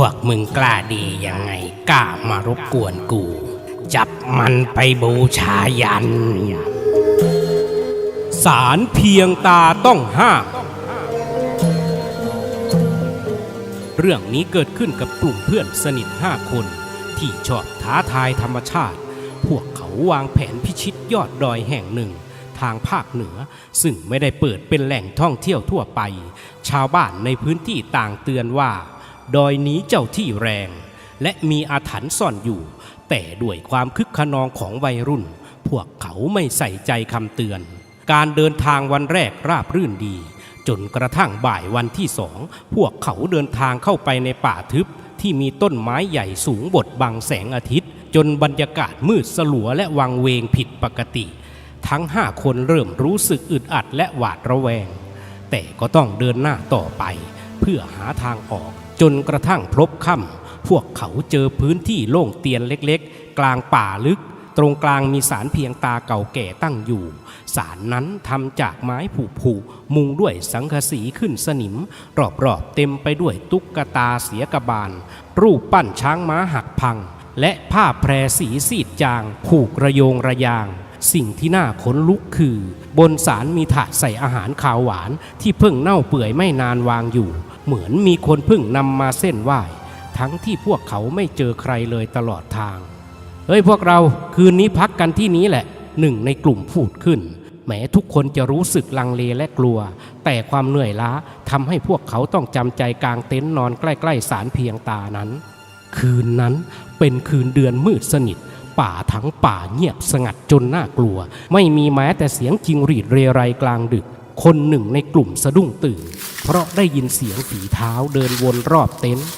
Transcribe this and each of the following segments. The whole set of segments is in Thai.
วกมึงกล้าดียังไง กล้ามารบกวนกู จับมันไปบูชายัน สารเพียงตาต้องห้ามเรื่องนี้เกิดขึ้นกับกลุ่มเพื่อนสนิทห้าคน ที่ชอบท้าทายธรรมชาติ พวกเขาวางแผนพิชิตยอดดอยแห่งหนึ่ง ทางภาคเหนือ ซึ่งไม่ได้เปิดเป็นแหล่งท่องเที่ยวทั่วไป ชาวบ้านในพื้นที่ต่างเตือนว่า ดอยนี้เจ้าที่แรง และมีอาถรรพ์ซ่อนอยู่ แต่ด้วยความคึกขนองของวัยรุ่น พวกเขาไม่ใส่ใจคำเตือน การเดินทางวันแรกราบรื่นดี จนกระทั่งบ่ายวันที่สอง พวกเขาเดินทางเข้าไปในป่าทึบ ที่มีต้นไม้ใหญ่สูงบดบังแสงอาทิตย์ จนบรรยากาศมืดสลัวและวังเวงผิดปกติ ทั้งห้าคนเริ่มรู้สึกอึดอัดและหวาดระแวง แต่ก็ต้องเดินหน้าต่อไป เพื่อหาทางออก จนกระทั่งพลบค่ำพวกเขาเจอพื้นที่โล่งเตียนเล็กๆ กลางป่าลึก ตรงกลางมีสารเพียงตาเก่าแก่ตั้งอยู่ สารนั้นทำจากไม้ผุผุมุงด้วยสังกะสีขึ้นสนิม รอบๆเต็มไปด้วยตุ๊กตาเสียกบาล รูปปั้นช้างม้าหักพัง และผ้าแพรสีสีดจาง ผูกระโยงระยางสิ่งที่น่าขนลุกคือ บนสารมีถาดใส่อาหารขาวหวานที่เพิ่งเน่าเปื่อยไม่นานวางอยู่ เหมือนมีคนพิ่งนำมาเส้นไหว้ ทั้งที่พวกเขาไม่เจอใครเลยตลอดทาง เฮ้ยพวกเราคืนนี้พักกันที่นี้แหละ หนึ่งในกลุ่มพูดขึ้น แม้ทุกคนจะรู้สึกลังเลและกลัว แต่ความเหนื่อยล้าทำให้พวกเขาต้องจำใจกางเต็นท์นอนใกล้ๆสารเพียงตานั้น คืนนั้นเป็นคืนเดือนมืดสนิทป่าทั้งป่าเงียบสงัดจนน่ากลัว ไม่มีแม้แต่เสียงจิงรีดเรไรกลางดึก คนหนึ่งในกลุ่มสะดุ้งตื่น เพราะได้ยินเสียงฝีเท้าเดินวนรอบเต็นท์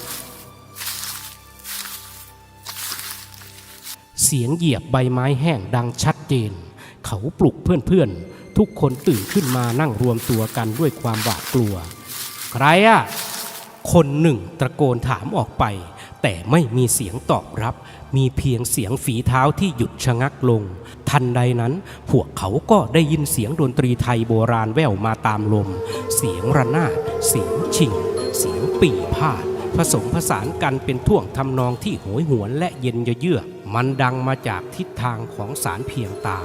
เสียงเหยียบใบไม้แห้งดังชัดเจน เขาปลุกเพื่อนๆ ทุกคนตื่นขึ้นมานั่งรวมตัวกันด้วยความหวาดกลัว ใครอะ คนหนึ่งตะโกนถามออกไป แต่ไม่มีเสียงตอบรับ มีเพียงเสียงฝีเท้าที่หยุดชะงักลง ทันใดนั้น พวกเขาก็ได้ยินเสียงดนตรีไทยโบราณแว่วมาตามลม เสียงระนาด เสียงชิง เสียงปี่พาด ผสมผสานกันเป็นท่วงทำนองที่โหยหวนและเย็นเยือกมันดังมาจากทิศทางของสารเพียงตา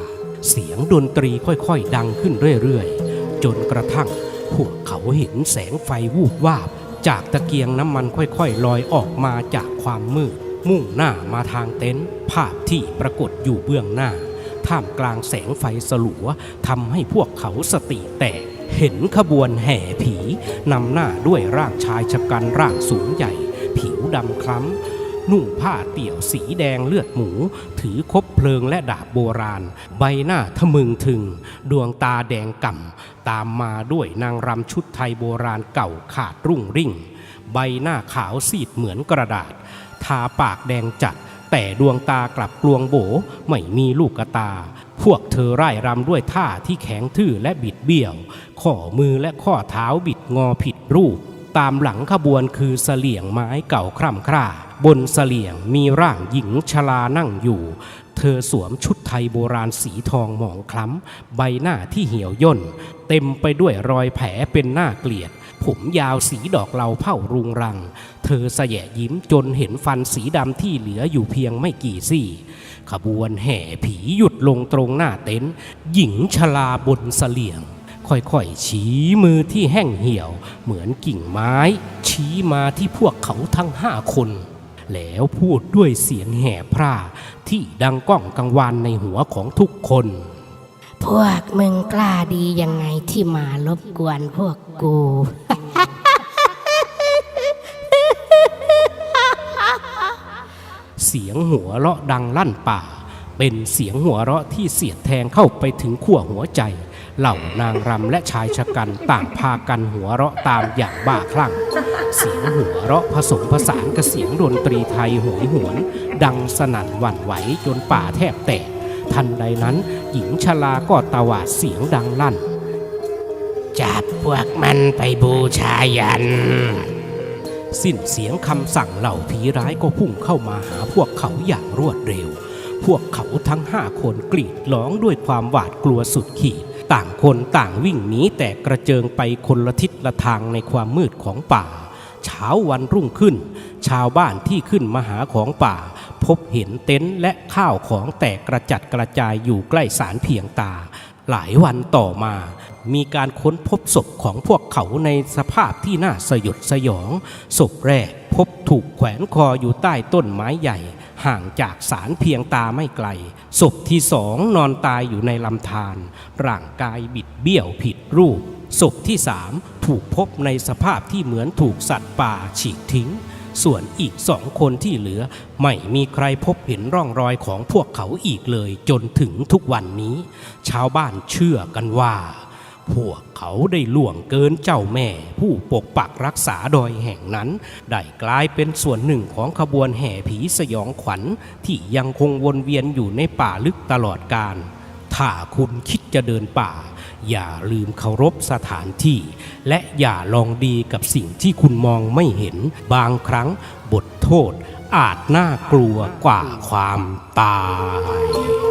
เสียงดนตรีค่อยๆ ดังขึ้นเรื่อยๆ จนกระทั่งพวกเขาเห็นแสงไฟวูบวาบ จากตะเกียงน้ำมันค่อยๆลอยออกมาจากความมืด มุ่งหน้ามาทางเต็นท์ภาพที่ปรากฏอยู่เบื้องหน้า ท่ามกลางแสงไฟสลัวทำให้พวกเขาสติแตก เห็นขบวนแห่ผีนำหน้าด้วยร่างชายชะกันร่างสูงใหญ่ ผิวดำคล้ำ นุ่งผ้าเตี่ยวสีแดงเลือดหมู ถือคบเพลิงและดาบโบราณ ใบหน้าทะมึงถึง ดวงตาแดงก่ำ ตามมาด้วยนางรำชุดไทยโบราณเก่าขาดรุ่งริ่ง ใบหน้าขาวซีดเหมือนกระดาษ ทาปากแดงจัด แต่ดวงตากลับกลวงโบไม่มีลูกตาพวกเธอไร่รำด้วยท่าที่แข็งทื่อและบิดเบี้ยว ข้อมือและข้อเท้าบิดงอผิดรูป ตามหลังขบวนคือเสลี่ยงไม้เก่าคร่ำคร่า บนเสลี่ยงมีร่างหญิงชรานั่งอยู่ เธอสวมชุดไทยโบราณสีทองหมองคล้ำ ใบหน้าที่เหี่ยวย่น เต็มไปด้วยรอยแผลเป็นหน้าเกลียด ผมยาวสีดอกเหลาเผ่ารุงรัง เธอแสยะยิ้มจนเห็นฟันสีดำที่เหลืออยู่เพียงไม่กี่ซี่ ขบวนแห่ผีหยุดลงตรงหน้าเต็นท์หญิงชราบนเสลี่ยงค่อยๆ ชี้มือที่แห้งเหี่ยว เหมือนกิ่งไม้ ชี้มาที่พวกเขาทั้งห้าคน แล้วพูดด้วยเสียงแห่พร่าที่ดังก้องกังวานในหัวของทุกคน พวกมึงกล้าดียังไงที่มารบกวนพวกกู เสียงหัวเราะดังลั่นป่า เป็นเสียงหัวเราะที่เสียดแทงเข้าไปถึงขั้วหัวใจ เหล่านางรำและชายชะกันต่างพากันหัวเราะตามอย่างบ้าคลั่ง เสียงหัวเราะผสมผสานกับเสียงดนตรีไทยโหยหวน ดังสนั่นหวั่นไหวจนป่าแทบแตกทันใดนั้น หญิงชราก็ตวาดเสียงดังลั่น จับพวกมันไปบูชายัน สิ้นเสียงคำสั่งเหล่าผีร้ายก็พุ่งเข้ามาหาพวกเขาอย่างรวดเร็ว พวกเขาทั้งห้าคนกรีดร้องด้วยความหวาดกลัวสุดขีด ต่างคนต่างวิ่งหนีแต่กระเจิงไปคนละทิศละทางในความมืดของป่า เช้าวันรุ่งขึ้น ชาวบ้านที่ขึ้นมาหาของป่า พบเห็นเต็นท์และข้าวของแตกกระจัดกระจายอยู่ใกล้สารเพียงตา หลายวันต่อมา มีการค้นพบศพของพวกเขาในสภาพที่น่าสยดสยอง ศพแรกพบถูกแขวนคออยู่ใต้ต้นไม้ใหญ่ ห่างจากสารเพียงตาไม่ไกล ศพที่สองนอนตายอยู่ในลำธารร่างกายบิดเบี้ยวผิดรูป ศพที่สามถูกพบในสภาพที่เหมือนถูกสัตว์ป่าฉีกทิ้ง ส่วนอีกสองคนที่เหลือ ไม่มีใครพบเห็นร่องรอยของพวกเขาอีกเลยจนถึงทุกวันนี้ ชาวบ้านเชื่อกันว่า พวกเขาได้ล่วงเกินเจ้าแม่ ผู้ปกปักรักษาดอยแห่งนั้น ได้กลายเป็นส่วนหนึ่งของขบวนแห่ผีสยองขวัญ ที่ยังคงวนเวียนอยู่ในป่าลึกตลอดกาลถ้าคุณคิดจะเดินป่า อย่าลืมเคารพสถานที่ และอย่าลองดีกับสิ่งที่คุณมองไม่เห็น บางครั้งบทโทษอาจน่ากลัวกว่าความตาย